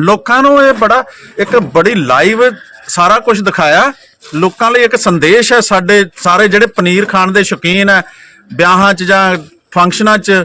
ਲੋਕਾਂ ਨੂੰ ਇਹ ਬੜਾ, ਇੱਕ ਬੜੀ ਲਾਈਵ ਸਾਰਾ ਕੁਝ ਦਿਖਾਇਆ। ਲੋਕਾਂ ਲਈ ਇੱਕ ਸੰਦੇਸ਼ ਹੈ ਸਾਡੇ ਸਾਰੇ ਜਿਹੜੇ ਪਨੀਰ ਖਾਣ ਦੇ ਸ਼ੌਕੀਨ ਹੈ, ਵਿਆਹਾਂ 'ਚ ਜਾਂ ਫੰਕਸ਼ਨਾਂ 'ਚ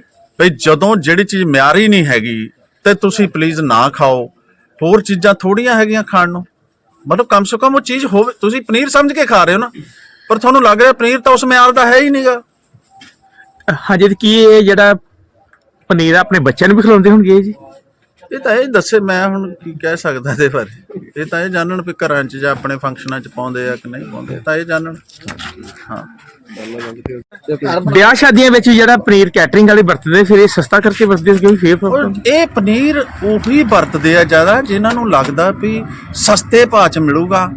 ਵੀ ਜਦੋਂ ਜਿਹੜੀ ਚੀਜ਼ ਮਿਆਰੀ ਨਹੀਂ ਹੈਗੀ ਤੇ ਤੁਸੀਂ ਪਲੀਜ਼ ਨਾ ਖਾਓ। ਹੋਰ ਚੀਜ਼ਾਂ ਥੋੜੀਆਂ ਹੈਗੀਆਂ ਖਾਣ ਨੂੰ। ਮਤਲਬ ਕਮ ਸੇ ਕਮ ਉਹ ਚੀਜ਼ ਹੋਵੇ ਤੁਸੀਂ ਪਨੀਰ ਸਮਝ ਕੇ ਖਾ ਰਹੇ ਹੋ ਨਾ ਪਰ ਤੁਹਾਨੂੰ ਲੱਗ ਰਿਹਾ ਪਨੀਰ ਤਾਂ ਉਸ ਮਿਆਰ ਦਾ ਹੈ ਹੀ ਨਹੀਂਗਾ ਹਾਂਜੀ ਤੇ ਕੀ ਇਹ ਜਿਹੜਾ ਪਨੀਰ ਆਪਣੇ ਬੱਚਿਆਂ ਨੂੰ ਵੀ ਖਿਲਾਉਂਦੇ ਹੋਣਗੇ ਜੀ? ਇਹ ਤਾਂ ਇਹ ਦੱਸੇ ਮੈਂ ਹੁਣ ਕੀ ਕਹਿ ਸਕਦਾ ਇਹਦੇ ਬਾਰੇ। ਇਹ ਤਾਂ ਇਹ ਜਾਣਨ ਵੀ ਘਰਾਂ 'ਚ ਜਾਂ ਆਪਣੇ ਫੰਕਸ਼ਨਾਂ 'ਚ ਪਾਉਂਦੇ ਆ ਕਿ ਨਹੀਂ ਪਾਉਂਦੇ ਤਾਂ ਇਹ ਜਾਣਨ। ਹਾਂ। ਵਿਆਹ ਸ਼ਾਦੀਆਂ ਵਿੱਚ ਜਿਹੜਾ ਪਨੀਰ ਕੈਟਰਿੰਗ ਵਾਲੇ ਵਰਤਦੇ ਫਿਰ ਇਹ ਸਸਤਾ ਕਰਕੇ ਵਰਤਦੇ ਕਿਉਂਕਿ ਫੇਰ ਇਹ ਪਨੀਰ ਉਹੀ ਵਰਤਦੇ ਆ ਜ਼ਿਆਦਾ ਜਿਨ੍ਹਾਂ ਨੂੰ ਲੱਗਦਾ ਵੀ ਸਸਤੇ ਭਾਅ 'ਚ ਮਿਲੂਗਾ।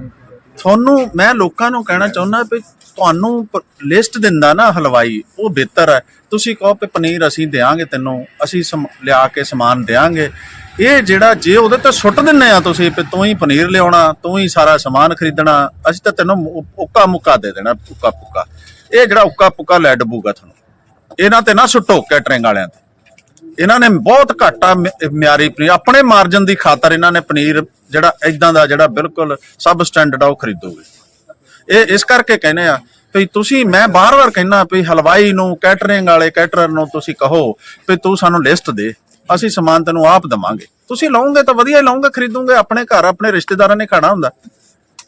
ਤੁਹਾਨੂੰ ਮੈਂ ਲੋਕਾਂ ਨੂੰ ਕਹਿਣਾ ਚਾਹੁੰਦਾ ਵੀ ਤੁਹਾਨੂੰ ਲਿਸਟ ਦਿੰਦਾ ਨਾ ਹਲਵਾਈ ਉਹ ਬਿਹਤਰ ਹੈ। ਤੁਸੀਂ ਕਹੋ ਪਨੀਰ ਅਸੀਂ ਦੇਾਂਗੇ ਤੈਨੂੰ ਅਸੀਂ ਲਿਆ ਕੇ ਸਮਾਨ ਦੇਾਂਗੇ ਇਹ ਜਿਹੜਾ ਜੇ ਉਹਦੇ ਤੇ ਸੁੱਟ ਦਿੰਨੇ ਆ ਤੁਸੀਂ ਵੀ ਤੂੰ ਹੀ ਪਨੀਰ ਲਿਆਉਣਾ, ਤੂੰ ਹੀ ਸਾਰਾ ਸਮਾਨ ਖਰੀਦਣਾ, ਅਸੀਂ ਤਾਂ ਤੈਨੂੰ ਉੱਕਾ ਮੁੱਕਾ ਦੇ ਦੇਣਾ, ਉੱਕਾ ਪੁੱਕਾ। ਇਹ ਜਿਹੜਾ ਉੱਕਾ ਪੁੱਕਾ ਲੈ ਡਬੂਗਾ ਤੁਹਾਨੂੰ। ਇਹਨਾਂ ਤੇ ਨਾ ਸੁੱਟੋ ਕੈਟਰਿੰਗ ਵਾਲਿਆਂ ਤੇ। ਇਹਨਾਂ ਨੇ ਬਹੁਤ ਘਾਟਾ ਮਿਆਰੀ ਪਨੀਰ। ਆਪਣੇ ਮਾਰਜਨ ਦੀ ਖਾਤਰ ਇਹਨਾਂ ਨੇ ਪਨੀਰ ਜਿਹੜਾ ਇਦਾਂ ਦਾ ਜਿਹੜਾ ਬਿਲਕੁਲ ਸਬ ਸਟੈਂਡਰਡ ਆ, ਉਹ ਖਰੀਦੋਗੇ। ਇਹ, ਇਸ ਕਰਕੇ ਕਹਿੰਦੇ ਆ ਵੀ ਤੁਸੀਂ, ਮੈਂ ਬਾਰ-ਬਾਰ ਕਹਿੰਦਾ ਵੀ ਹਲਵਾਈ ਨੂੰ, ਕੈਟਰਿੰਗ ਵਾਲੇ ਕੈਟਰਰ ਨੂੰ ਤੁਸੀਂ ਕਹੋ ਵੀ ਤੂੰ ਸਾਨੂੰ ਲਿਸਟ ਦੇ। ਅਸੀਂ ਸਮਾਨ ਤੈਨੂੰ ਆਪ ਦਵਾਂਗੇ। ਤੁਸੀਂ ਲਓਗੇ ਤਾਂ ਵਧੀਆ ਹੀ ਲਓਗੇ, ਖਰੀਦੋਗੇ। ਆਪਣੇ ਘਰ, ਆਪਣੇ ਰਿਸ਼ਤੇਦਾਰਾਂ ਨੇ ਖਾਣਾ ਹੁੰਦਾ।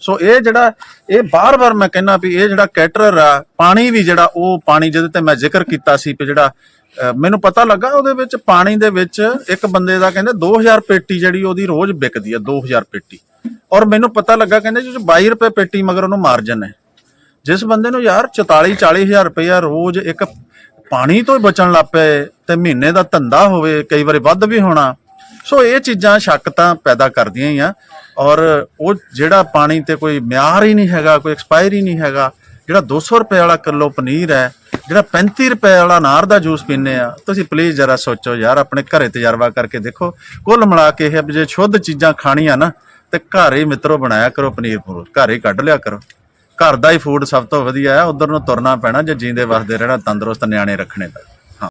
ਸੋ ਇਹ ਜਿਹੜਾ, ਇਹ ਬਾਰ-ਬਾਰ ਮੈਂ ਕਹਿੰਦਾ ਵੀ ਇਹ ਜਿਹੜਾ ਕੈਟਰਰ ਆ, ਪਾਣੀ ਵੀ ਜਿਹੜਾ ਉਹ ਪਾਣੀ ਜਿਹਦੇ ਤੇ ਮੈਂ ਜ਼ਿਕਰ ਕੀਤਾ ਸੀ ਵੀ ਜਿਹੜਾ ਮੈਨੂੰ ਪਤਾ ਲੱਗਾ ਉਹਦੇ ਵਿੱਚ ਪਾਣੀ ਦੇ ਵਿੱਚ ਇੱਕ ਬੰਦੇ ਦਾ ਕਹਿੰਦੇ 2000 ਪੇਟੀ ਜਿਹੜੀ ਉਹਦੀ ਰੋਜ਼ ਵਿਕਦੀ ਆ 2000 ਪੇਟੀ। ਔਰ ਮੈਨੂੰ ਪਤਾ ਲੱਗਾ ਕਹਿੰਦੇ ਜੀ 22 ਰੁਪਏ ਪੇਟੀ ਮਗਰ ਉਹਨੂੰ ਮਾਰਜਨ ਹੈ। ਜਿਸ ਬੰਦੇ ਨੂੰ ਯਾਰ 44 40000 ਰੁਪਇਆ ਰੋਜ਼ ਇੱਕ ਪਾਣੀ ਤੋਂ ਹੀ ਬਚਣ ਲੱਗ ਪਏ ਤੇ ਮਹੀਨੇ ਦਾ ਧੰਦਾ ਹੋਵੇ, ਕਈ ਵਾਰੀ ਵੱਧ ਵੀ ਹੋਣਾ। ਸੋ ਇਹ ਚੀਜ਼ਾਂ ਸ਼ੱਕ ਤਾਂ ਪੈਦਾ ਕਰਦੀਆਂ ਹੀ ਆ। ਔਰ ਉਹ ਜਿਹੜਾ ਪਾਣੀ ਤੇ ਕੋਈ ਮਿਆਰ ਹੀ ਨਹੀਂ ਹੈਗਾ, ਕੋਈ ਐਕਸਪਾਇਰੀ ਨਹੀਂ ਹੈਗਾ, ਜਿਹੜਾ 200 ਰੁਪਏ ਵਾਲਾ ਕਿਲੋ ਪਨੀਰ ਹੈ, ਜਿਹੜਾ 35 ਰੁਪਏ ਵਾਲਾ ਅਨਾਰ ਦਾ ਜੂਸ ਪੀਂਦੇ ਆ, ਤੁਸੀਂ ਪਲੀਜ਼ ਜਰਾ ਸੋਚੋ ਯਾਰ, ਆਪਣੇ ਘਰੇ ਤਜਰਬਾ ਕਰਕੇ ਦੇਖੋ। ਕੁੱਲ ਮਿਲਾ ਕੇ ਇਹ ਜੇ ਸ਼ੁੱਧ ਚੀਜ਼ਾਂ ਖਾਣੀਆਂ ਨਾ, ਤੇ ਘਰ ਹੀ ਮਿੱਤਰੋ ਬਣਾਇਆ ਕਰੋ ਪਨੀਰ ਪਨੂਰ ਘਰ ਹੀ ਕੱਢ ਲਿਆ ਕਰੋ। ਘਰ ਦਾ ਹੀ ਫੂਡ ਸਭ ਤੋਂ ਵਧੀਆ ਹੈ, ਉਧਰ ਨੂੰ ਤੁਰਨਾ ਪੈਣਾ ਜੇ ਜੀਂਦੇ ਵਸਦੇ ਰਹਿਣਾ, ਤੰਦਰੁਸਤ ਨਿਆਣੇ ਰੱਖਣੇ ਤਾਂ।